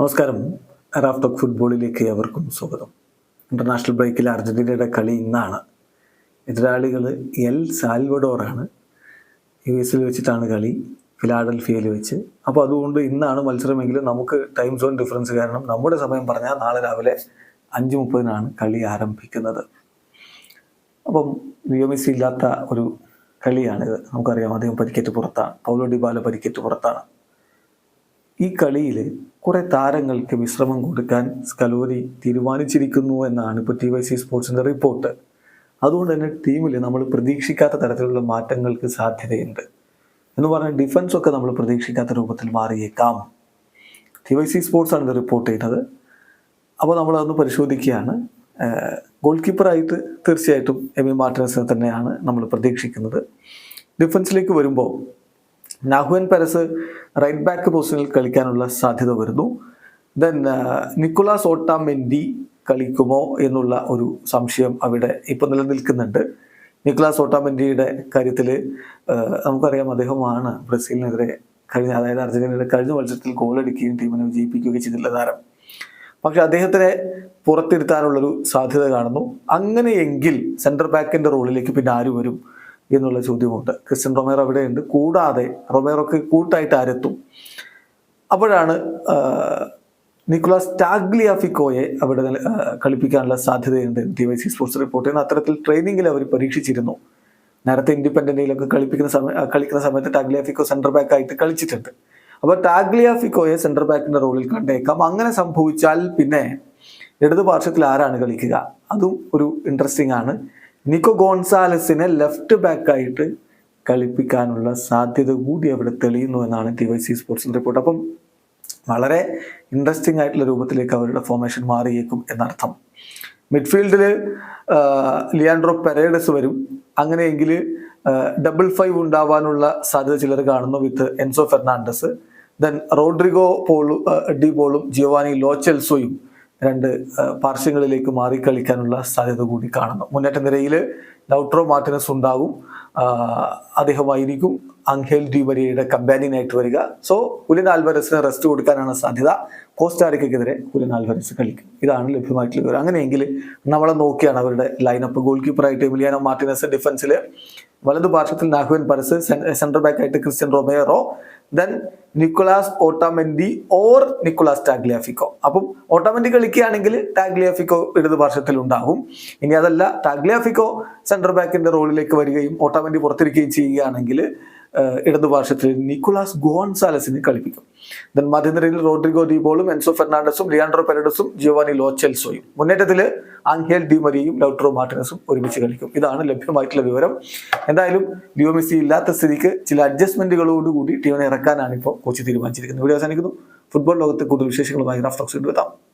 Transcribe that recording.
നമസ്കാരം. Raf talk ഫുട്ബോളിലേക്ക് അവർക്കും സ്വാഗതം. ഇന്റർനാഷണൽ ബ്രേക്കിൽ അർജന്റീനയുടെ കളി ഇന്നാണ്. എതിരാളികൾ എൽ സാൽവഡോറാണ്. യു എസിൽ വെച്ചിട്ടാണ് കളി ഫിലാഡൽഫിയയിൽ വെച്ച്. അപ്പോൾ അതുകൊണ്ട് ഇന്നാണ് മത്സരമെങ്കിലും നമുക്ക് ടൈം സോൺ ഡിഫറൻസ് കാരണം നമ്മുടെ സമയം പറഞ്ഞാൽ നാളെ രാവിലെ അഞ്ച് മുപ്പതിനാണ് കളി ആരംഭിക്കുന്നത്. അപ്പം ലിയോ ഇല്ലാത്ത ഒരു കളിയാണിത്. നമുക്കറിയാം അദ്ദേഹം പരിക്കേറ്റ് പുറത്താണ്. പൗലോ ഡിബാല പരിക്കേറ്റ് പുറത്താണ്. ഈ കളിയിൽ കുറേ താരങ്ങൾക്ക് വിശ്രമം കൊടുക്കാൻ സ്കലോരി തീരുമാനിച്ചിരിക്കുന്നു എന്നാണ് ഇപ്പോൾ ടി വൈ സി സ്പോർട്സിന്റെ റിപ്പോർട്ട് അതുകൊണ്ട് തന്നെ ടീമിൽ നമ്മൾ പ്രതീക്ഷിക്കാത്ത തരത്തിലുള്ള മാറ്റങ്ങൾക്ക് സാധ്യതയുണ്ട്. എന്ന് പറഞ്ഞാൽ ഡിഫൻസ് ഒക്കെ നമ്മൾ പ്രതീക്ഷിക്കാത്ത രൂപത്തിൽ മാറിയേക്കാം. ടി വൈ സി സ്പോർട്സാണ് ഇത് റിപ്പോർട്ട് ചെയ്യുന്നത്. അപ്പോൾ നമ്മൾ അതൊന്ന് പരിശോധിക്കുകയാണ്. ഗോൾ കീപ്പറായിട്ട് തീർച്ചയായിട്ടും എമി മാർട്ടിനസിനെ തന്നെയാണ് നമ്മൾ പ്രതീക്ഷിക്കുന്നത്. ഡിഫൻസിലേക്ക് വരുമ്പോൾ നാഹുവൻ പെരസ് റൈറ്റ് ബാക്ക് പൊസിഷനിൽ കളിക്കാനുള്ള സാധ്യത വരുന്നു. ദെൻ നിക്കുലാസ് ഓട്ടാമെൻഡി കളിക്കുമോ എന്നുള്ള ഒരു സംശയം അവിടെ ഇപ്പോൾ നിലനിൽക്കുന്നുണ്ട്. നിക്കുലാസ് ഓട്ടാമെൻഡിയുടെ കാര്യത്തിൽ നമുക്കറിയാം അദ്ദേഹമാണ് ബ്രസീലിനെതിരെ കഴിഞ്ഞ അതായത് അർജന്റീനയുടെ കഴിഞ്ഞ മത്സരത്തിൽ ഗോളടിക്കുകയും ടീമിനെ വിജയിപ്പിക്കുകയും ചെയ്തിട്ടുള്ള താരം. പക്ഷെ അദ്ദേഹത്തിനെ പുറത്തിരുത്താനുള്ളൊരു സാധ്യത കാണുന്നു. അങ്ങനെയെങ്കിൽ സെൻട്രൽ ബാക്കിന്റെ റോളിലേക്ക് പിന്നെ ആര് വരും? എന്നുള്ള ചോദ്യമുണ്ട്. ക്രിസ്ത്യൻ റൊമേറോ അവിടെയുണ്ട്. കൂടാതെ റൊമേറോക്ക് കൂട്ടായിട്ട് ആരെത്തും? അപ്പോഴാണ് ആ, നിക്കുലാസ് ടാഗ്ലിയാഫിക്കോയെ അവിടെ കളിപ്പിക്കാനുള്ള സാധ്യതയുണ്ട്. T Y C sports report ചെയ്യുന്ന. അത്തരത്തിൽ ട്രെയിനിങ്ങിൽ അവർ പരീക്ഷിച്ചിരുന്നു. നേരത്തെ ഇൻഡിപെൻഡന്റിലൊക്കെ കളിപ്പിക്കുന്ന സമയ കളിക്കുന്ന സമയത്ത് ടാഗ്ലിയാഫിക്കോ സെന്റർ ബാക്ക് ആയിട്ട് കളിച്ചിട്ടുണ്ട്. അപ്പോൾ ടാഗ്ലിയാഫിക്കോയെ സെന്റർ ബാക്കിന്റെ റോളിൽ കണ്ടേക്കാം. അങ്ങനെ സംഭവിച്ചാൽ പിന്നെ ഇടതുപാർശ്വത്തിൽ ആരാണ് കളിക്കുക? അതും ഒരു ഇൻട്രസ്റ്റിംഗ് ആണ്. നിക്കോ ഗോൺസാലസിനെ ലെഫ്റ്റ് ബാക്കായിട്ട് കളിപ്പിക്കാനുള്ള സാധ്യത കൂടി അവിടെ തെളിയുന്നു എന്നാണ് ടി വൈ സി സ്പോർട്സിന്റെ റിപ്പോർട്ട്. അപ്പം വളരെ ഇൻട്രസ്റ്റിംഗ് ആയിട്ടുള്ള രൂപത്തിലേക്ക് അവരുടെ ഫോർമേഷൻ മാറിയേക്കും എന്നർത്ഥം. മിഡ്ഫീൽഡിൽ ലിയാൻഡ്രോ പെരേഡസ് വരും. അങ്ങനെയെങ്കിൽ ഡബിൾ ഫൈവ് ഉണ്ടാവാനുള്ള സാധ്യത ചിലർ കാണുന്നു with Enzo Fernandez then Rodrigo പോളും De പോളും ജിയോവാനി ലോച്ചെൽസോയും രണ്ട് പാർശ്വങ്ങളിലേക്ക് മാറി കളിക്കാനുള്ള സാധ്യത കൂടി കാണുന്നു. മുന്നേറ്റ നിരയിൽ ലൗട്രോ മാർട്ടിനസ് ഉണ്ടാകും. അദ്ദേഹമായിരിക്കും അങ്കേൽ ഡിമരിയയുടെ കമ്പാനിയനായിട്ട് വരിക. സോ ഹുലിൻ ആൽവരസിന് റെസ്റ്റ് കൊടുക്കാനാണ് സാധ്യത. കോസ്റ്റാരിക്കെതിരെ ഹുലിൻ ആൽവരസ് കളിക്കും. ഇതാണ് ലഭ്യമായിട്ടുള്ള വിവരം. അങ്ങനെയെങ്കിൽ നമ്മളെ നോക്കിയാണ് അവരുടെ ലൈനപ്പ് ഗോൾ കീപ്പറായിട്ട് എമിലിയാനോ മാർട്ടിനസ് ഡിഫൻസിൽ വലതു പാർശ്വത്തിൽ Nahuel Perez central ബാക്കായിട്ട് Cristian Romero then Nicolas Otamendi or Nicolas Tagliafico അപ്പം ഓട്ടാമെൻഡി കളിക്കുകയാണെങ്കിൽ ടാഗ്ലിയാഫിക്കോ ഇടതു പാർശ്വത്തിൽ ഉണ്ടാകും. ഇനി അതല്ല ടാഗ്ലിയാഫിക്കോ സെൻട്രൽ ബാക്കിന്റെ റോളിലേക്ക് വരികയും ഓട്ടാമെൻഡി പുറത്തിരിക്കുകയും ചെയ്യുകയാണെങ്കിൽ ഏഹ്, ഇടതു പാർശ്വത്തിൽ നിക്കുലാസ് ഗോൺസാലസിനെ കളിപ്പിക്കും. ദെൻ മധ്യനിരയിൽ റോഡ്രിഗോ ഡിബോളും എൻസോ ഫെർണാണ്ടസും ലിയാൻഡ്രോ പെരഡസും ജിയോവാനി ലോച്ചെൽസോയും. മുന്നേറ്റത്തിൽ ആംഗേൽ ഡിമരിയും ലൗട്രോ മാർട്ടിനസും ഒരുമിച്ച് കളിക്കും. ഇതാണ് ലഭ്യമായിട്ടുള്ള വിവരം. എന്തായാലും ലിയോ മെസ്സി ഇല്ലാത്ത സ്ഥിതിക്ക് ചില അഡ്ജസ്റ്റ്മെന്റുകളോടുകൂടി ടീമിനെ ഇറക്കാനാണ് ഇപ്പോൾ കോച്ച് തീരുമാനിച്ചിരിക്കുന്നത്. വീഡിയോ അവസാനിക്കുന്നു. ഫുട്ബോൾ ലോകത്തെ കൂടുതൽ വിശേഷങ്ങളുമായി റഫ് ടോക്സ് എത്താം.